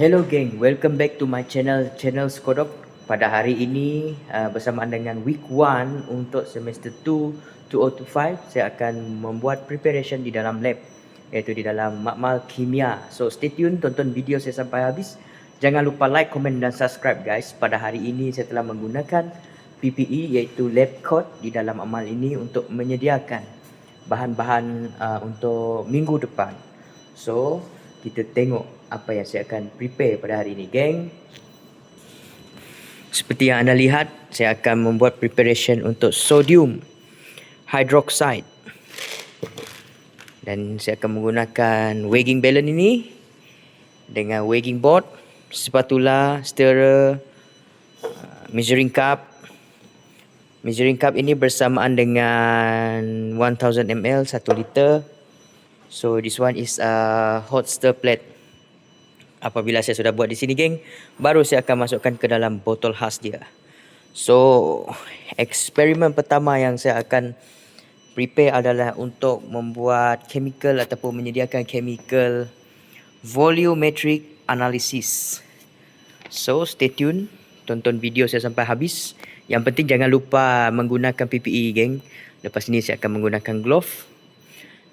Hello gang, welcome back to my channel, channel Skodok. Pada hari ini uh, bersamaan dengan week 1 untuk semester 2 2025, saya akan membuat preparation di dalam lab iaitu di dalam makmal kimia. So stay tune, tonton video saya sampai habis. Jangan lupa like, komen dan subscribe guys. Pada hari ini saya telah menggunakan PPE iaitu lab coat di dalam amal ini untuk menyediakan bahan-bahan uh, untuk minggu depan. So, kita tengok apa yang saya akan prepare pada hari ini, geng. Seperti yang anda lihat, saya akan membuat preparation untuk sodium hydroxide. Dan saya akan menggunakan weighing balance ini dengan weighing board, spatula, stirrer, uh, measuring cup. Measuring cup ini bersamaan dengan 1000 ml 1 liter. So this one is a hot stir plate. Apabila saya sudah buat di sini geng, baru saya akan masukkan ke dalam botol khas dia. So eksperimen pertama yang saya akan prepare adalah untuk membuat chemical ataupun menyediakan chemical volumetric analysis. So stay tune, tonton video saya sampai habis. Yang penting jangan lupa menggunakan PPE geng. Lepas ini saya akan menggunakan glove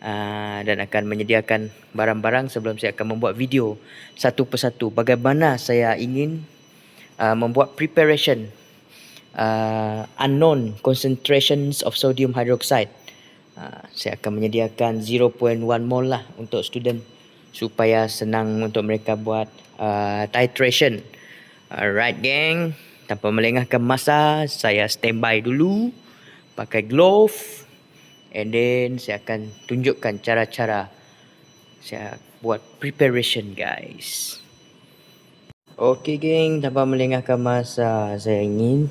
uh, dan akan menyediakan barang-barang sebelum saya akan membuat video satu persatu bagaimana saya ingin uh, membuat preparation uh, unknown concentrations of sodium hydroxide. Uh, saya akan menyediakan 0.1 mol lah untuk student supaya senang untuk mereka buat uh, titration. Alright gang. Tanpa melengahkan masa, saya standby dulu. Pakai glove. And then saya akan tunjukkan cara-cara saya buat preparation guys. Okay geng, tanpa melengahkan masa, saya ingin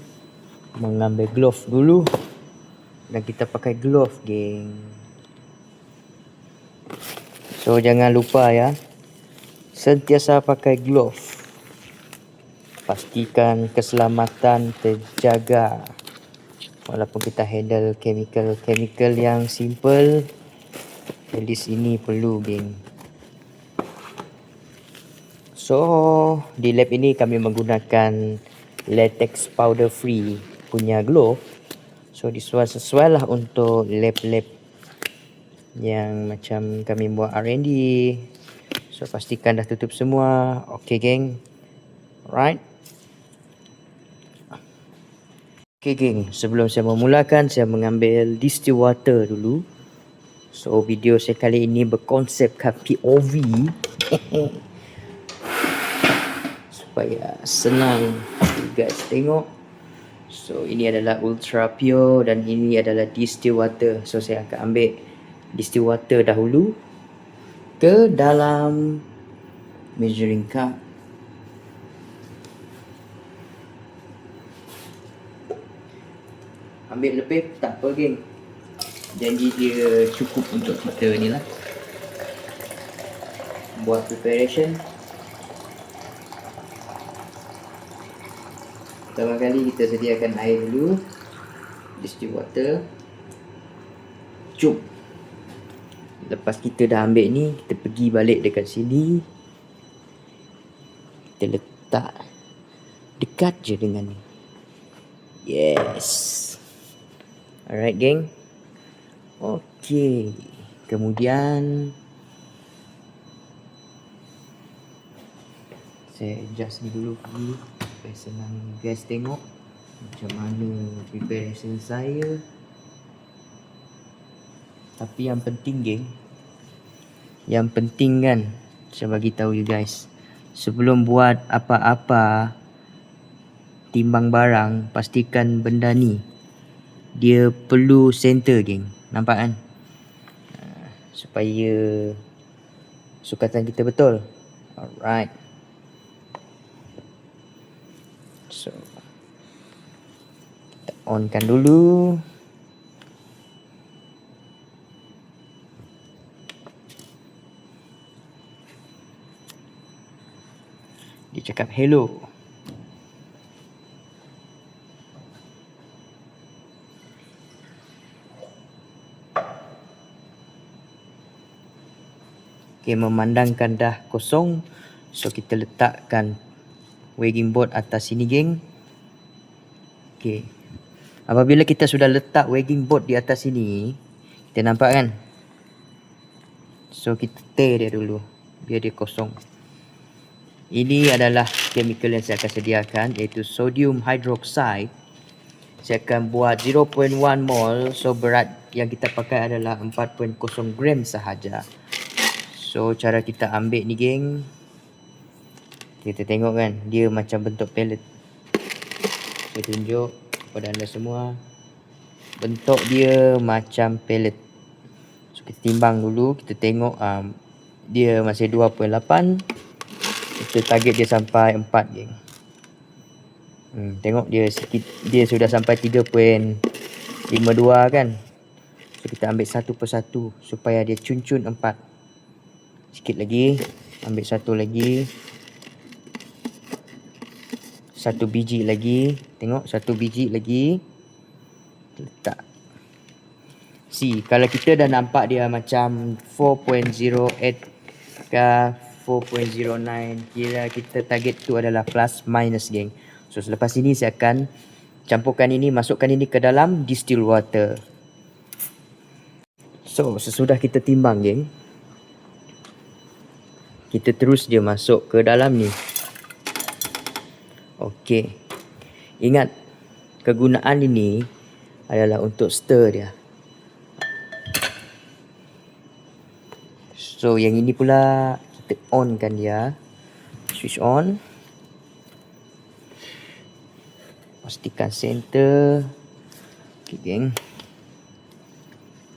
mengambil glove dulu. Dan kita pakai glove geng. So jangan lupa ya. Sentiasa pakai glove pastikan keselamatan terjaga walaupun kita handle chemical-chemical yang simple at least ini perlu geng so di lab ini kami menggunakan latex powder free punya glove so one sesuai lah untuk lab-lab yang macam kami buat R&D so pastikan dah tutup semua. Okay geng. Right Okay geng, sebelum saya memulakan saya mengambil distill water dulu. So video saya kali ini berkonsepkan POV. Supaya senang guys tengok. So ini adalah ultra pure dan ini adalah distill water. So saya akan ambil distill water dahulu ke dalam measuring cup ambil lebih tak apa geng. Janji dia cukup untuk kita ni lah. Buat preparation. Pertama kali kita sediakan air dulu. Distill water. Cup. Lepas kita dah ambil ni kita pergi balik dekat sini. Kita letak dekat je dengan ni. Yes Alright geng. Okay Kemudian Saya adjust ni dulu dulu Supaya senang guys tengok Macam mana preparation saya. Tapi yang penting geng Yang penting kan Saya bagi tahu you guys Sebelum buat apa-apa Timbang barang Pastikan benda ni dia perlu center geng. Nampak kan? Uh, supaya sukatan kita betul. Alright. So kita onkan dulu. Dia cakap hello Okay, memandangkan dah kosong. So kita letakkan weighing board atas sini geng. Okey. Apabila kita sudah letak weighing board di atas sini, kita nampak kan? So kita tear dia dulu biar dia kosong. Ini adalah chemical yang saya akan sediakan iaitu sodium hydroxide. Saya akan buat 0.1 mol. So berat yang kita pakai adalah 4.0 gram sahaja. So cara kita ambil ni geng. Kita tengok kan dia macam bentuk pellet. Saya tunjuk kepada anda semua. Bentuk dia macam pellet. So kita timbang dulu, kita tengok um, dia masih 2.8. Kita target dia sampai 4 geng. Hmm, tengok dia sikit dia sudah sampai 3.52 kan. So kita ambil satu persatu supaya dia cun-cun 4. Sikit lagi, ambil satu lagi. Satu biji lagi. Tengok satu biji lagi. Letak. Si, kalau kita dah nampak dia macam 4.08 ke 4.09 kira kita target tu adalah plus minus geng. So selepas ini saya akan campurkan ini, masukkan ini ke dalam distill water. So sesudah kita timbang geng, kita terus dia masuk ke dalam ni. Okey. Ingat kegunaan ini adalah untuk stir dia. So yang ini pula kita on kan dia. Switch on. pastikan center okay, geng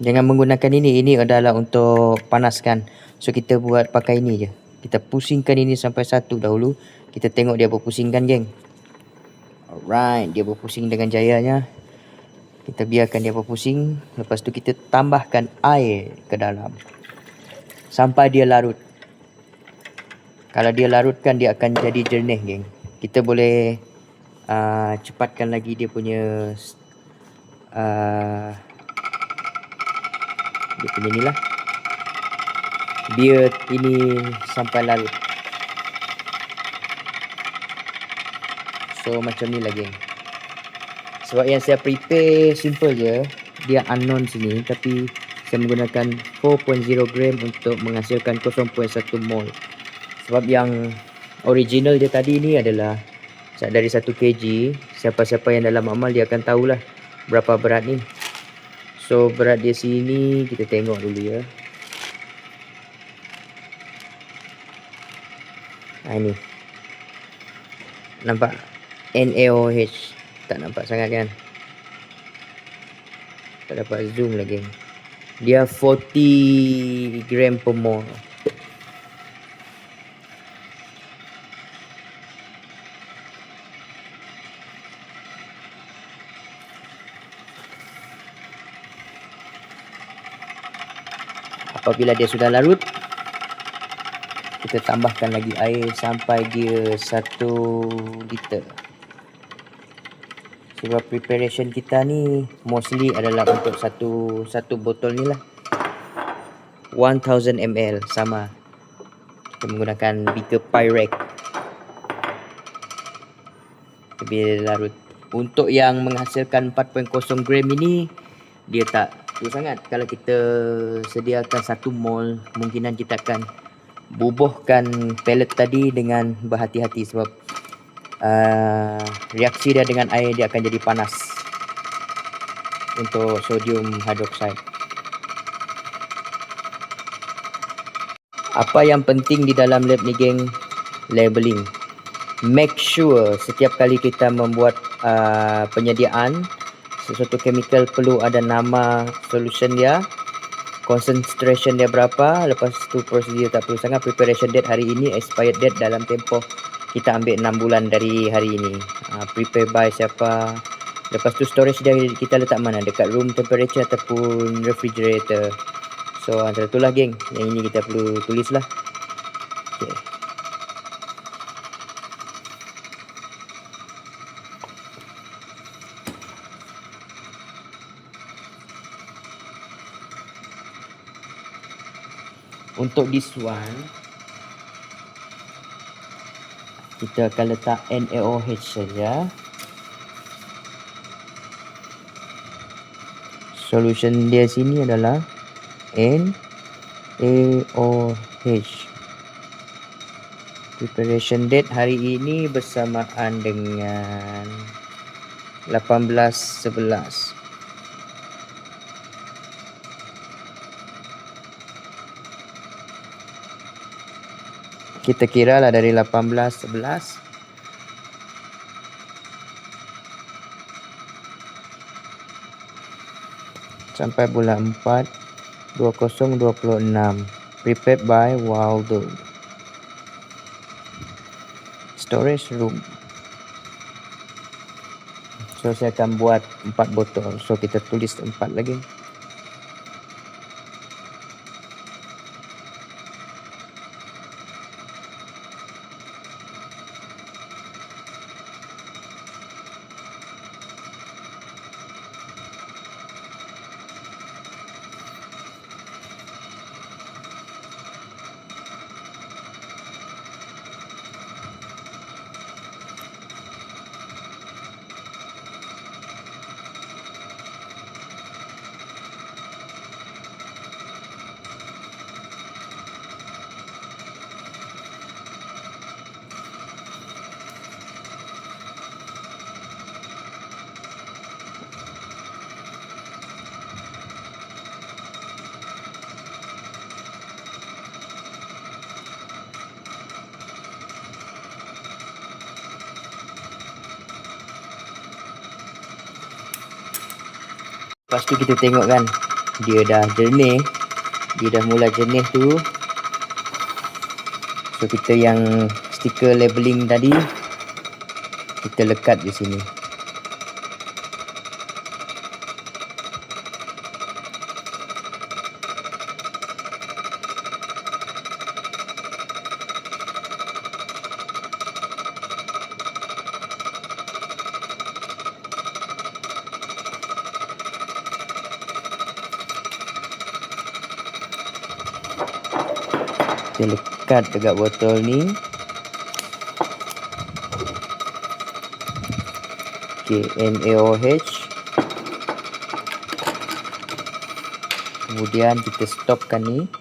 jangan menggunakan ini ini adalah untuk panaskan so kita buat pakai ini je kita pusingkan ini sampai satu dahulu. Kita tengok dia berpusingkan geng. Alright dia berpusing dengan jayanya. Kita biarkan dia berpusing. Lepas tu kita tambahkan air ke dalam. Sampai dia larut. Kalau dia larutkan dia akan jadi jernih geng. Kita boleh uh, cepatkan lagi dia punya uh, dia punya ni lah biar ini sampai larut so macam ni geng. Sebab yang saya prepare simple je. Dia unknown sini tapi saya menggunakan 4.0 gram untuk menghasilkan 0.1 mol. Sebab yang original dia tadi ni adalah dari 1 kg. Siapa-siapa yang dalam amal dia akan tahulah berapa berat ni. So berat dia sini kita tengok dulu ya ha, ini nampak? NaOH tak nampak sangat kan? Tak dapat zoom lagi. Dia 40 gram per mole apabila dia sudah larut kita tambahkan lagi air sampai dia 1 liter. Sebab preparation kita ni mostly adalah untuk satu satu botol ni lah. 1000 ml sama. Kita menggunakan beaker Pyrex. Lebih larut. Untuk yang menghasilkan 4.0 gram ini dia tak tu sangat. Kalau kita sediakan satu mol kemungkinan kita akan bubuhkan pellet tadi dengan berhati-hati sebab uh, reaksi dia dengan air dia akan jadi panas untuk sodium hydroxide. Apa yang penting di dalam lab ni geng? Labeling. Make sure setiap kali kita membuat uh, penyediaan sesuatu chemical perlu ada nama solution dia concentration dia berapa lepas tu prosedur tak perlu sangat preparation date hari ini expired date dalam tempoh kita ambil 6 bulan dari hari ini. Uh, prepare by siapa. Lepas tu storage dia kita letak mana? Dekat room temperature ataupun refrigerator. So antara itulah geng. Yang ini kita perlu tulis lah okay. Untuk this one kita akan letak NaOH saja. Solution dia sini adalah NaOH. Preparation date hari ini bersamaan dengan 18.11. kita kira lah dari 18 11 sampai bulan 4 2026 prepared by Waldo. Storage room. So saya akan buat 4 botol. So kita tulis 4 lagi Lepas tu kita tengok kan Dia dah jernih. Dia dah mula jernih tu. So kita yang stiker labeling tadi Kita lekat di sini kita lekat dekat botol ni. Okay, NaOH kemudian kita stopkan ni.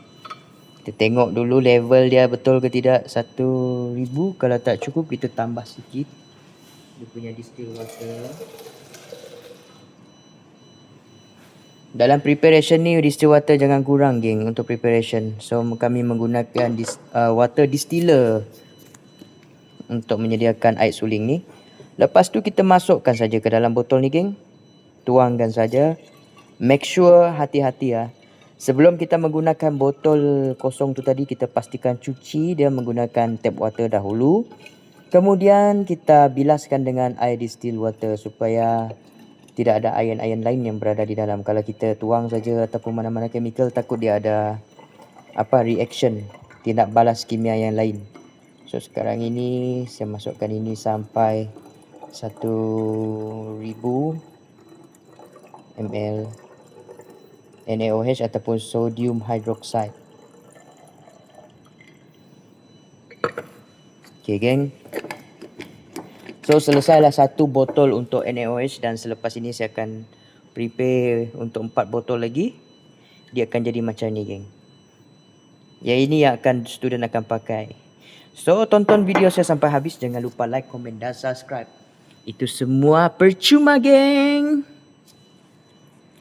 Kita tengok dulu level dia betul ke tidak. 1000 kalau tak cukup kita tambah sikit. Dia punya distill water Dalam preparation ni distill water jangan kurang geng untuk preparation. So kami menggunakan dis, uh, water distiller untuk menyediakan air suling ni. Lepas tu kita masukkan saja ke dalam botol ni geng. Tuangkan saja. Make sure hati-hati ya. Sebelum kita menggunakan botol kosong tu tadi kita pastikan cuci dia menggunakan tap water dahulu. Kemudian kita bilaskan dengan air distill water supaya tidak ada ion-ion lain yang berada di dalam. Kalau kita tuang saja ataupun mana-mana chemical takut dia ada apa reaction, dia nak balas kimia yang lain. So sekarang ini saya masukkan ini sampai 1000 ml NaOH ataupun sodium hydroxide. Okay geng. So selesailah satu botol untuk NaOH dan selepas ini saya akan prepare untuk empat botol lagi. Dia akan jadi macam ni geng. Yang ini yang akan student akan pakai. So tonton video saya sampai habis. Jangan lupa like, komen dan subscribe. Itu semua percuma geng.